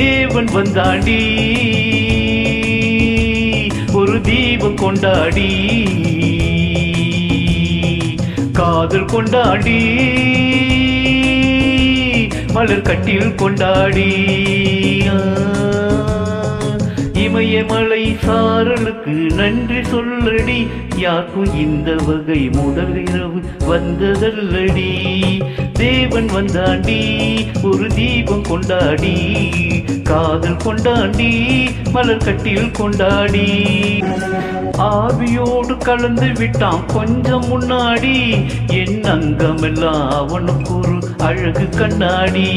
தேவன் வந்தாண்டி ஒரு தீபம் கொண்டாடி. காதல் கொண்டாடி. மலர் கட்டில் கொண்டாடி. இமயமலை சாரலுக்கு நன்றி சொல்லடி. யாருக்கும் இந்த வகை முதல் இரவு வந்ததல்லடி. தேவன் வந்தாண்டி ஒரு தீபம் கொண்டாடி காதல் கொண்டாடி மலர் கட்டியில் கொண்டாடி. ஆவியோடு கலந்து விட்டான் கொஞ்சம் முன்னாடி என் அங்கமெல்லாம் அவனுக்கு ஒரு அழகு கண்ணாடி.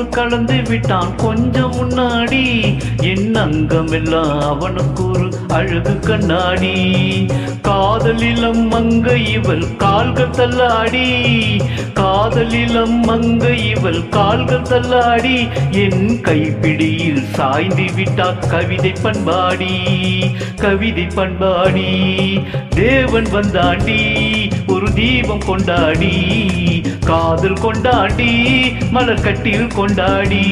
ஆவியோடு கலந்து விட்டான் கொஞ்சம் முன்னாடி. என் அங்கம் எல்லாம் அவனுக்கு ஒரு அழகு கண்ணாடி. காதலிலம் மங்க இவள் கால்கள் தள்ளாடி. காதலிலம் மங்க இவள் கால்கள் தள்ளாடி. என் கைப்பிடியில் சாய்ந்து விட்டார் கவிதை பண்பாடி. கவிதை பண்பாடி. தேவன் வந்தாண்டி ஒரு தீபம் கொண்டாடி. காதல் கொண்டாடி மலர் கட்டில் கொண்டாடி.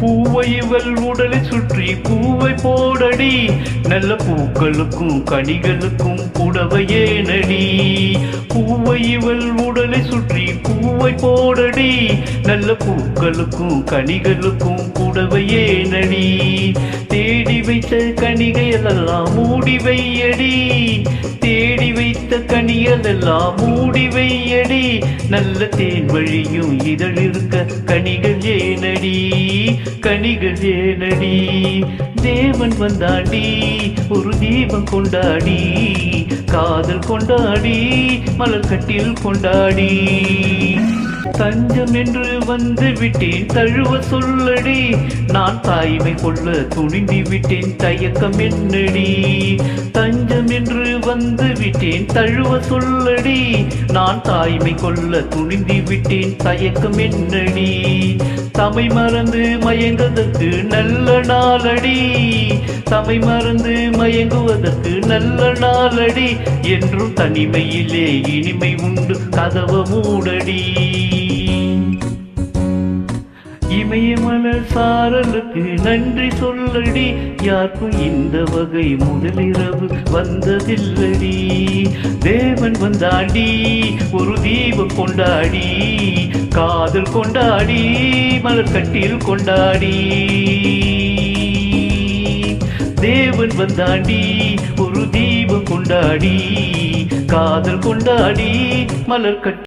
பூவை இவள் உடலை சுற்றி பூவை போடடி நல்ல பூக்களுக்கும் கனிகளுக்கும் புடவையே நடி பூவை இவள் உடலை சுற்றி பூவை போடடி நல்ல பூக்களுக்கும் கனிகளுக்கும் புடவையே நடி கனியல் எல்லாம் மூடி வையடி. நல்ல தேன் வழியும் இதழ் இருக்க கனிகள் ஏனடி கனிகள் ஏனடி. தேவன் வந்தாடி ஒரு தீபம் கொண்டாடி காதல் கொண்டாடி மலர் கட்டில் கொண்டாடி. தஞ்சம் என்று வந்து விட்டேன் தழுவ சொல்லடி. நான் தாய்மை கொள்ள துணிந்து விட்டேன் தயக்கம் என்னடி? தஞ்சம் வந்து விட்டேன் தழுவ சொல்லடி. நான் தாய்மை கொள்ள துணிந்து விட்டேன் தயக்கம் என்னடி? தமை மறந்து மயங்குவதற்கு நல்ல நாளடி. தமை மறந்து மயங்குவதற்கு நல்ல நாளடி. என்றும் தனிமையிலே இனிமை உண்டு. கதவ மூடடி. இமயமல சாரலுக்கு நன்றி சொல்லடி. யாருக்கும் இந்த வகை முதலிரவு வந்ததில்லடி. தேவன் வந்தாடி ஒரு தீபம் கொண்டாடி. காதல் கொண்டாடி மலர் கட்டில் கொண்டாடி. தேவன் வந்தாண்டி ஒரு தீபம் கொண்டாடி. காதல் கொண்டாடி மலர் கட்டி